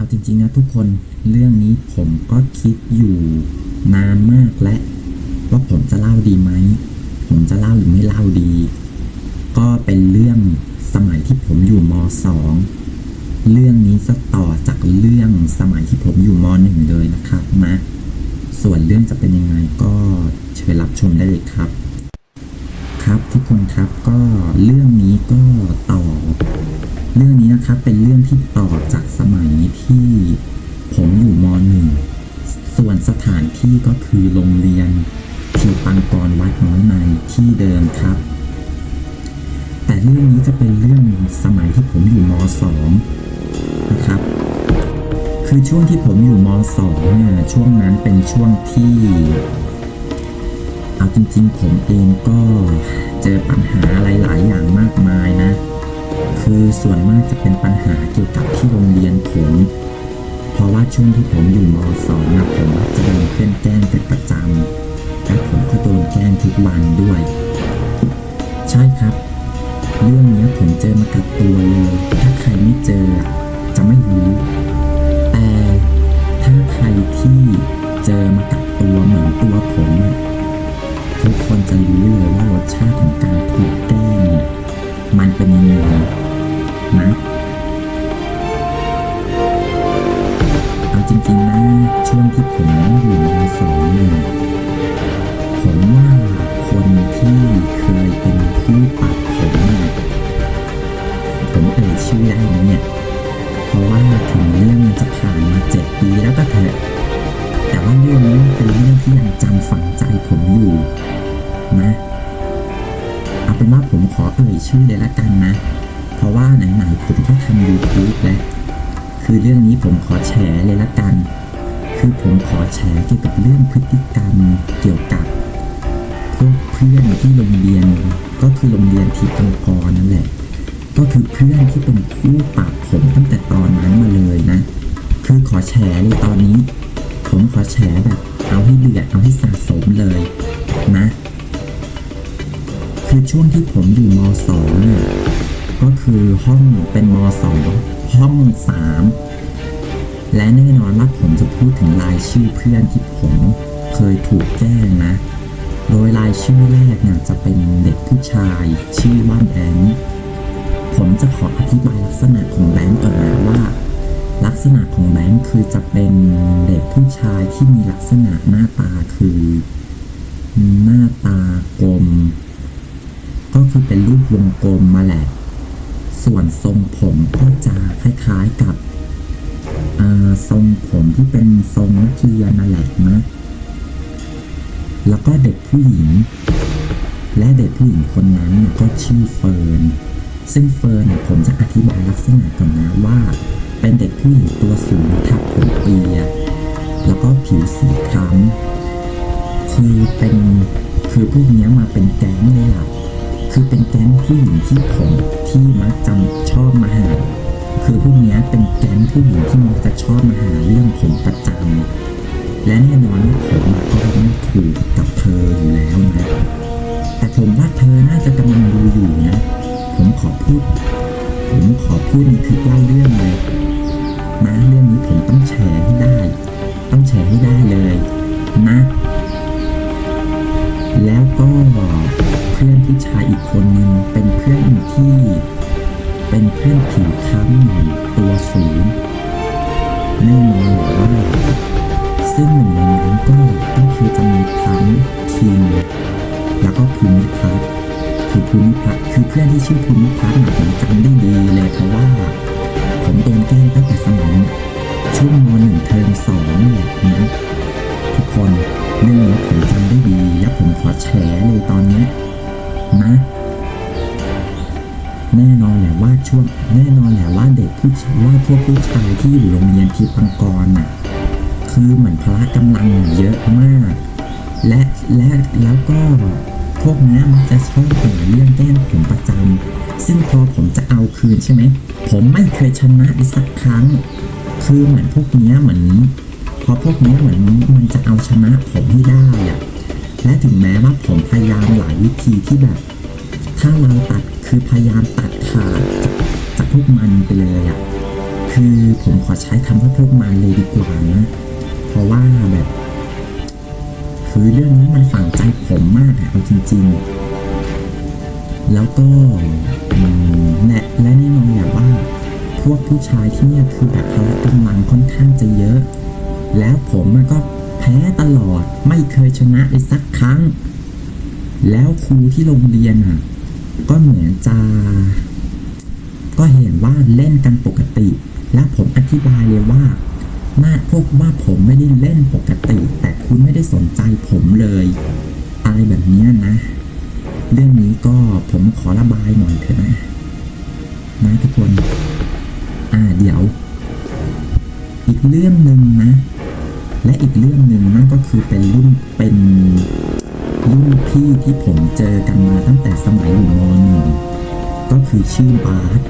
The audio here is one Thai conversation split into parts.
เอาจริงๆนะทุกคนเรื่องนี้ผมก็คิดอยู่นานมากและ ว่าผมจะเล่าดีไหม ผมจะเล่าหรือไม่เล่าดี ก็เป็นเรื่องสมัยที่ผมอยู่มสองเรื่องนี้จะต่อจากเรื่องสมัยที่ผมอยู่มหนึ่งเลยนะครับนะส่วนเรื่องจะเป็นยังไงก็เชิญรับชมได้เลยครับ ครับทุกคนครับก็เรื่องนี้ก็ต่อ เรื่องนี้นะครับเป็นเรื่องที่ต่อจากสมัยที่ผมอยู่มหนึ่งส่วนสถานที่ก็คือโรงเรียนทีปังกรวัดน้อยในที่เดิมครับ แต่เรื่องนี้จะเป็นเรื่องสมัยที่ผมอยู่มสองนะครับ คือช่วงที่ผมอยู่มสองเนี่ยช่วงนั้นเป็นช่วงที่ เอาจริงๆ ผมเองก็เจอปัญหาอะไรหลายอย่างมากมายนะ คือส่วนมากจะเป็นปัญหาเกี่ยวกับที่โรงเรียนผม เพราะว่าช่วงที่ผมอยู่มสองนะผมจะโดนเพื่อนแกล้งเป็นประจำและผมก็โดนแกล้งทุกวันด้วย ใช่ครับ เรื่องนี้ผมเจอมากับตัวเลย ถ้าใครไม่เจอจะไม่รู้ แต่ถ้าใครที่เจอมากับตัวเหมือนตัวผมอะ ทุกคนจะรู้เลยว่ารสชาติของการถูกแกล้งเนี่ยมันเป็นยังไงนะ ไหนๆผมก็ทำ YouTube แล้วคือเรื่องนี้ผมขอแฉเลยละกัน คือผมขอแฉเกี่ยวกับเรื่องพฤติกรรมเกี่ยวกับพวกเพื่อนที่โรงเรียน ก็คือโรงเรียนทีปังกรนั่นแหละ ก็คือเพื่อนที่เป็นคู่ปากผมตั้งแต่ตอนนั้นมาเลยนะ คือขอแฉเลยตอนนี้ ผมขอแฉแบบเอาให้เดือดเอาให้สะสมเลยนะ คือช่วงที่ผมอยู่มสองเนี่ย ก็คือห้องเป็นมสองห้องสามและแน่นอนว่าผมจะพูดถึงรายชื่อเพื่อนที่ผมเคยถูกแกล้งนะ โดยรายชื่อแรกเนี่ยจะเป็นเด็กผู้ชาย ชื่อว่าแบงค์ผมจะขออธิบายลักษณะของแบงค์ก่อนนะว่า ลักษณะของแบงค์คือจะเป็นเด็กผู้ชายที่มีลักษณะหน้าตาคือ หน้าตากลมก็คือเป็นรูปวงกลมมาแหละ ส่วนทรงผมก็จะคล้ายๆกับทรงผมที่เป็นทรงนักเรียนนั่นแหละนะ แล้วก็เด็กผู้หญิง และเด็กผู้หญิงคนนั้นก็ชื่อเฟิร์น ซึ่งเฟิร์นเนี่ยผมจะอธิบายลักษณะก่อนนะว่า เป็นเด็กผู้หญิงตัวสูงทับผมเปีย แล้วก็ผิวสีคล้ำคือเป็นคือพวกนี้มาเป็นแก๊งเลยล่ะ คือเป็นแก๊งผู้หญิงที่ผมที่มักจะชอบมาหา คือพวกนี้เป็นแก๊งผู้หญิงที่มักจะชอบมาหาเรื่องผมประจำและแน่นอนว่าผมก็ไม่ถูกกับเธออยู่แล้วนะแต่ผมว่าเธอน่าจะกำลังดูอยู่นะ ผมขอพูด ผมขอพูดในคลิปเล่าเรื่องเลยนะเรื่องนี้ผมต้องแชร์ให้ได้ ต้องแชร์ให้ได้เลยนะ แล้วก็ พื่อนผู้ชายอีกคนนึงเป็นเพื่อนที่ เป็นเพื่อนผิวคล้ำหน่อยตัวสูงแน่นอนเลยว่าซึ่งหนึ่งในนั้นก็ก็คือจะมีทั้งคิงแล้วก็ภูมิพัฒน์คือภูมิพัฒน์คือเพื่อนที่ชื่อภูมิพัฒน์น่ะผมจำได้ดีเลยเพราะว่า ผมโดนแกล้งตั้งแต่สมัยช่วงมหนึ่งเทอมสองนี่แหละนะทุกคนเรื่องนี้ผมจำได้ดีและผมขอแฉเลยตอนนี้ นะ แน่นอนแหละว่าช่วงแน่นอนแหละว่าเด็กผู้ว่าพวกผู้ชายที่อยู่โรงเรียนทีปังกรน่ะคือเหมือนพละกำลังเยอะมาก และและแล้วก็พวกเนี้ยมันจะชอบหาเรื่องแกล้งผมประจำซึ่งพอผมจะเอาคืนใช่ไหมผมไม่เคยชนะเลยสักครั้ง คือเหมือนพวกเนี้ยเหมือนพอพวกเนี้ยเหมือนมันจะเอาชนะผมให้ได้อะ และถึงแม้ว่าผมพยายามหลายวิธีที่แบบ ถ้าเราตัดคือพยายามตัดขาดจากจากพวกมันไปเลยอะคือผมขอใช้คำว่าพวกมันเลยดีกว่านะเพราะว่าแบบ คือเรื่องนี้มันฝังใจผมมากอะเอาจริง ๆ แล้วก็มันและและแน่นอนอย่างว่า พวกผู้ชายที่เนี่ยคือแบบพละกำลังค่อนข้างจะเยอะ แล้วผมมันก็ แพ้ตลอดไม่เคยชนะเลยสักครั้ง แล้วครูที่โรงเรียนอะ ก็เหมือนจะ ก็เห็นว่าเล่นกันปกติ และผมอธิบายเลยว่าน่าพวกว่าผมไม่ได้เล่นปกติ แต่คุณไม่ได้สนใจผมเลย อะไรแบบนี้นะ เรื่องนี้ก็ผมขอระบายหน่อยเถอะนะนะทุกคน อ่าเดี๋ยว อีกเรื่องหนึ่งนะ และอีกเรื่องหนึ่งนั่นก็คือเป็นรุ่นเป็นรุ่นพี่ที่ผมเจอกันมาตั้งแต่สมัยอยู่มหนึ่งก็คือชื่อบาส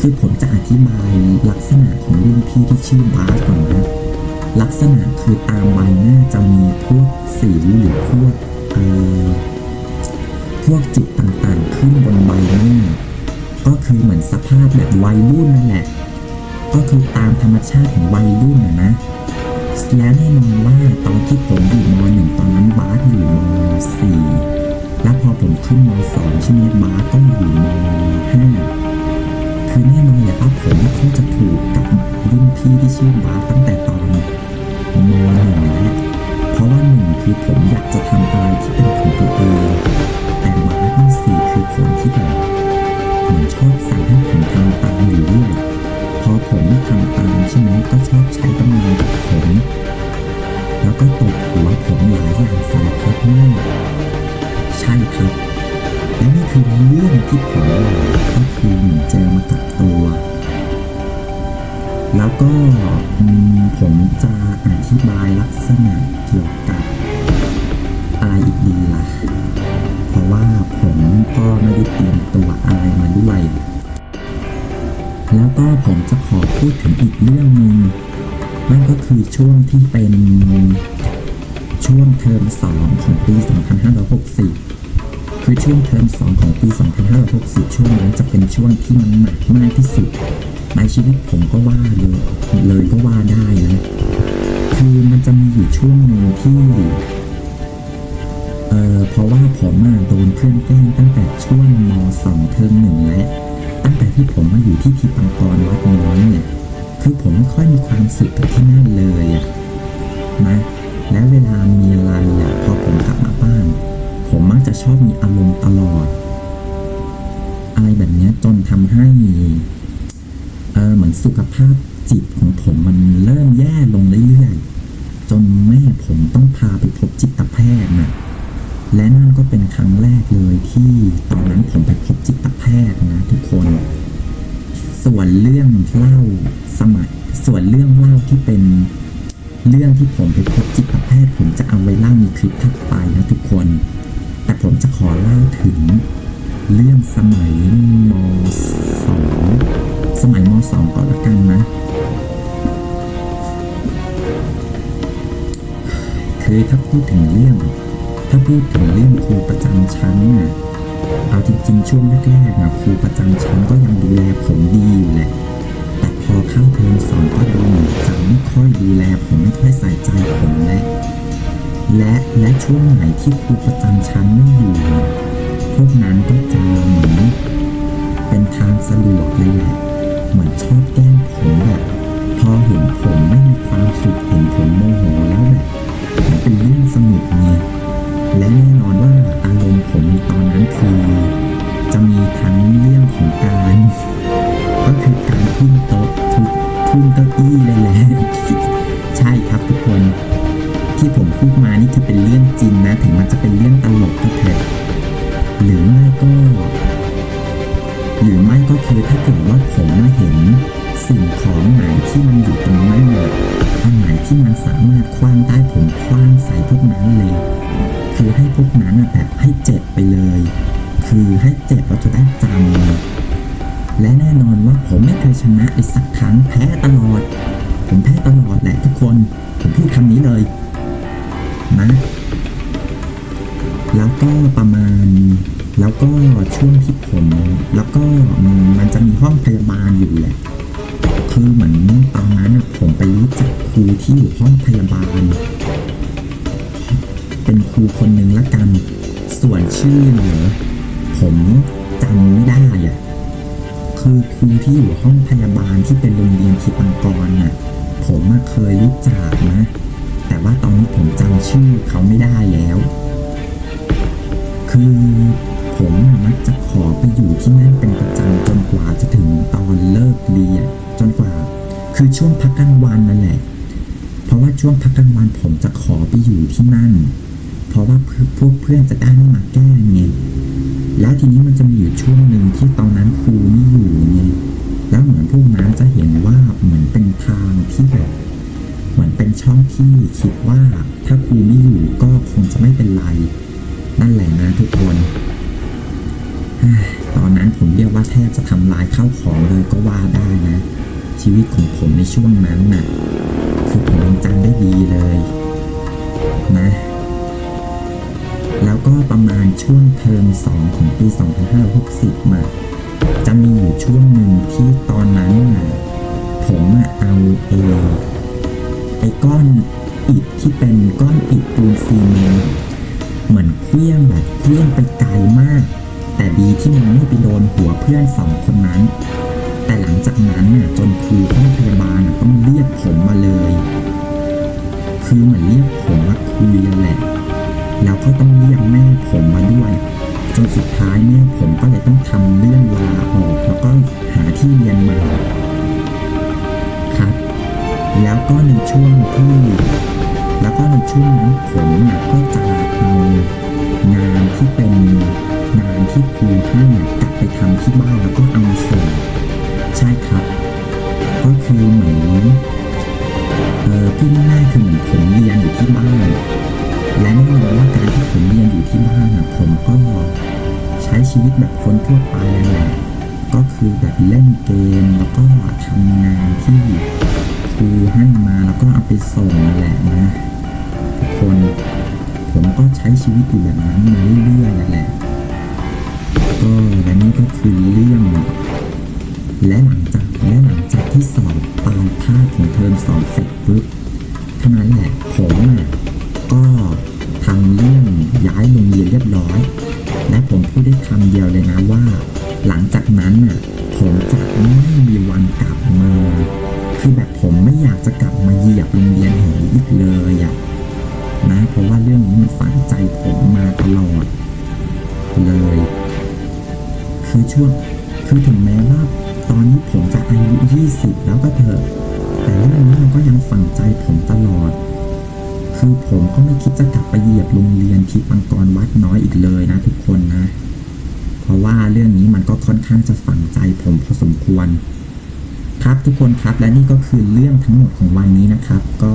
คือผมจะอธิบายลักษณะของรุ่นพี่ที่ชื่อบาสก่อนนะลักษณะคือตามใบหน้าจะมีพวกสิวหรือพวกเอ่อพวกจุดต่างๆ ขึ้นบนใบหน้าก็คือเหมือนสภาพแบบวัยรุ่นนั่นแหละ ก็คือตามธรรมชาติของวัยรุ่นนะนะ และแน่นอนว่าตอนที่ผมอยู่มหนึ่งตอนนั้นบาสอยู่มสี่แล้วพอผมขึ้นมสองใช่ไหมบาสก็อยู่มห้าคือแน่นอนเลยครับผมเขาจะถูกกับรุ่นพี่ที่ชื่อบา ช่ครับ และนี่คือเรื่องที่ผมก็คือเหมือนเจอมากับตัว แล้วก็ผมจะอธิบายลักษณะเกี่ยวกับอะไรอีกดีล่ะ เพราะว่าผมก็ไม่ได้เตรียมตัวอะไรมาด้วย แล้วก็ผมจะขอพูดถึงอีกเรื่องหนึ่งนั่นก็คือช่วงที่เป็นช่วงเทอมสองของปี 2560คือ ช่วงเทอมสองของปี 2560 ช่วงนั้นจะเป็นช่วงที่มันหนักมากที่สุด ในชีวิตผมก็ว่าเลยเลยก็ว่าได้นะคือมันจะมีอยู่ช่วงหนึ่งที่เออเพราะว่าผมอะโดนเพื่อนแกล้งตั้งแต่ช่วงมสองเทอมหนึ่งและ ตั้งแต่ที่ผมมาอยู่ที่ทิปังกรวัดน้อยเนี่ยคือผมไม่ค่อยมีความสุขกับที่นั่นเลยอะนะและเวลามีอะไรอะพอผมกลับมาบ้าน จะชอบมีอารมณ์ตลอด อะไรแบบนี้จนทำให้เออเหมือนสุขภาพจิตของผมมันเริ่มแย่ลงเรื่อยๆ จนแม่ผมต้องพาไปพบจิตแพทย์นะและนั่นก็เป็นครั้งแรกเลยที่ตอนนั้นผมไปพบจิตแพทย์นะทุกคน ส่วนเรื่องเล่าสมัย ส่วนเรื่องเล่าที่เป็นเรื่องที่ผมไปพบจิตแพทย์ผมจะเอาไว้เล่าในคลิปถัดไปนะทุกคน เรื่องสมัยมสองสมัยมสองก็ล้วกันนะ คือถ้าพูดถึงเรื่อง ถ้าพูดถึงเรื่องครูประจำชั้นน่ะเอาจริงๆช่วงแรกๆอะครูประจำชั้นก็ยังดูแลผมดีอยู่แหละแต่พอเข้าเทอมสองก็ดูเหมือนจะไม่ค่อยดูแลผมไม่ค่อยใส่ใจผมและและและช่วงไหนที่ครูประจำชั้นไม่อยู่ วกนั้นก็จะเหมือนเป็นทางสะดวกเลยแหละเหมือนชอบแกล้งผมแบบพอเห็นผมไม่มีความสุขเห็นผมโมโหแล้วแบบมันเป็นเรื่องสนุกไงและแน่นอนว่าอารมณ์ผมในตอนนั้นคือจะมีทั้งเรื่องของการก็คือการทุ่มโต๊ะทุบทุ่มเก้าอี้เลยแหละใช่ครับทุกคน ที่ผมพูดมานี่คือเป็นเรื่องจริงนะ ถึงมันจะเป็นเรื่องตลกก็เถอะ หรือไม่ก็ หรือไม่ก็คือถ้าเกิดว่าผมมาเห็น สิ่งของไหนที่มันอยู่ตรงหน้าอันไหนที่มันสามารถคว้างได้ผมคว้างใส่พวกนั้นเลย คือให้พวกนั้นอะแบบให้เจ็บไปเลย คือให้เจ็บเราจะได้จำเลยและแน่นอนว่าผมไม่เคยชนะเลยสั แล้วก็ประมาณ แล้วก็ช่วงที่ผมแล้วก็มันจะมีห้องพยาบาลอยู่แหละคือเหมือนตอนนั้นน่ะผมไปรู้จักครูที่อยู่ห้องพยาบาล เป็นครูคนหนึ่งละกัน ส่วนชื่อเหรอผมจำไม่ได้อะคือครูที่อยู่ห้องพยาบาลที่เป็นโรงเรียนทิปังกรน่ะผมเคยรู้จักนะ แต่ว่าตอนนี้ผมจำชื่อเขาไม่ได้แล้ว คือผมมักจะขอไปอยู่ที่นั่นเป็นประจำจนกว่าจะถึงตอนเลิกเรียนจนกว่า คือช่วงพักกลางวันนั่นแหละ เพราะว่าช่วงพักกลางวันผมจะขอไปอยู่ที่นั่น เพราะว่าเพื่อนพวกเพื่อนจะได้ไม่มาแกล้งไงแล้วทีนี้มันจะมีอยู่ช่วงหนึ่งที่ตอนนั้นครูไม่อยู่ไงแล้วเหมือนพวกนั้นจะเห็นว่าเหมือนเป็นทางที่แบบเหมือนเป็นช่องที่คิดว่าถ้าครูไม่อยู่ก็คงจะไม่เป็นไร นั่นแหละนะทุกคนตอนนั้นผมเรียกว่าแทบจะทำลายข้าวของเลยก็ว่าได้นะ ชีวิตของผมในช่วงนั้นน่ะ คือผมยังจำได้ดีเลยนะ แล้วก็ประมาณช่วงเทอมสองของปี 2560มาจะมีอยู่ช่วงหนึ่งที่ตอนนั้นน่ะผมอะเอาเอไอ้ก้อนอิฐที่เป็นก้อนอิฐปูนซีเมน เหมือนเคลี้ยงแบบเคลี้ยงไปไกลมาก แต่ดีที่มันไม่ไปโดนหัวเพื่อนสองคนนั้น แต่หลังจากนั้นน่ะจนครูห้องพยาบาลต้องเรียกผมมาเลย คือเหมือนเรียกผมมาคุยแหละ แล้วก็ต้องเรียกแม่ผมมาด้วยจนสุดท้ายแม่ผมก็เลยต้องทำเรื่องลาออกแล้วก็หาที่เรียนใหม่ครับ แล้วก็ในช่วงที่ แล้วก็ในช่วงนั้นผมเนี่ยก็ นะนะทุกคนผมก็ใช้ชีวิตอยู่แบบนั้นมาเรื่อยๆนั่นแหละก็และนี่ก็คือเรื่อง และหลังจากและหลังจากที่สอบปลายภาคของเทอมสองเสร็จปุ๊บเท่านั้นแหละผมอะก็ทำเรื่องย้ายโรงเรียนเรียบร้อย และผมพูดได้คำเดียวเลยนะว่า หลังจากนั้นน่ะผมจะไม่มีวันกลับมา คือแบบผมไม่อยากจะกลับมาเหยียบโรงเรียนแห่งนี้ เลยอะนะเพราะว่าเรื่องนี้มันฝังใจผมมาตลอด เลย คือช่วงคือถึงแม้ว่า ตอนนี้ผมจะอายุ20 แล้วก็เถอะแต่เรื่องนี้มันก็ยังฝังใจผมตลอด คือผมก็ไม่คิดจะกลับไปเหยียบโรงเรียนที่ปังกรวัดน้อยอีกเลยนะ ทุกคนนะ เพราะว่าเรื่องนี้มันก็ค่อนข้างจะฝังใจผมพอสมควร ครับทุกคนครับและนี่ก็คือเรื่องทั้งหมดของวันนี้นะครับ ก็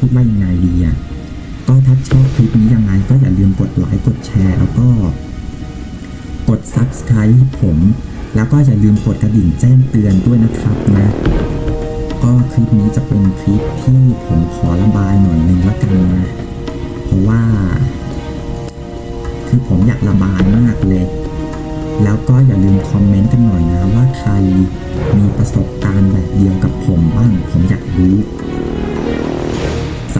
พูดว่ายังไงดีอะก็ถ้าชอบคลิปนี้ยังไงก็อย่าลืมกดไลค์กดแชร์ แล้วก็ กด subscribe ผม แล้วก็อย่าลืมกดกระดิ่งแจ้งเตือนด้วยนะครับนะก็คลิปนี้จะเป็นคลิปที่ผมขอระบายหน่อยนึงละกันนะเพราะว่า คือผมอยากระบายมากเลย แล้วก็อย่าลืมคอมเมนต์กันหน่อยนะว่าใครมีประสบการณ์แบบเดียวกับผมบ้าง ผมอยากรู้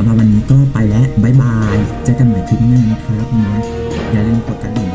สำหรับวันนี้ก็ไปแล้วบ๊ายบายเจอกันใหม่คลิปหน้านะครับนะอย่าลืมกดกระดิ่ง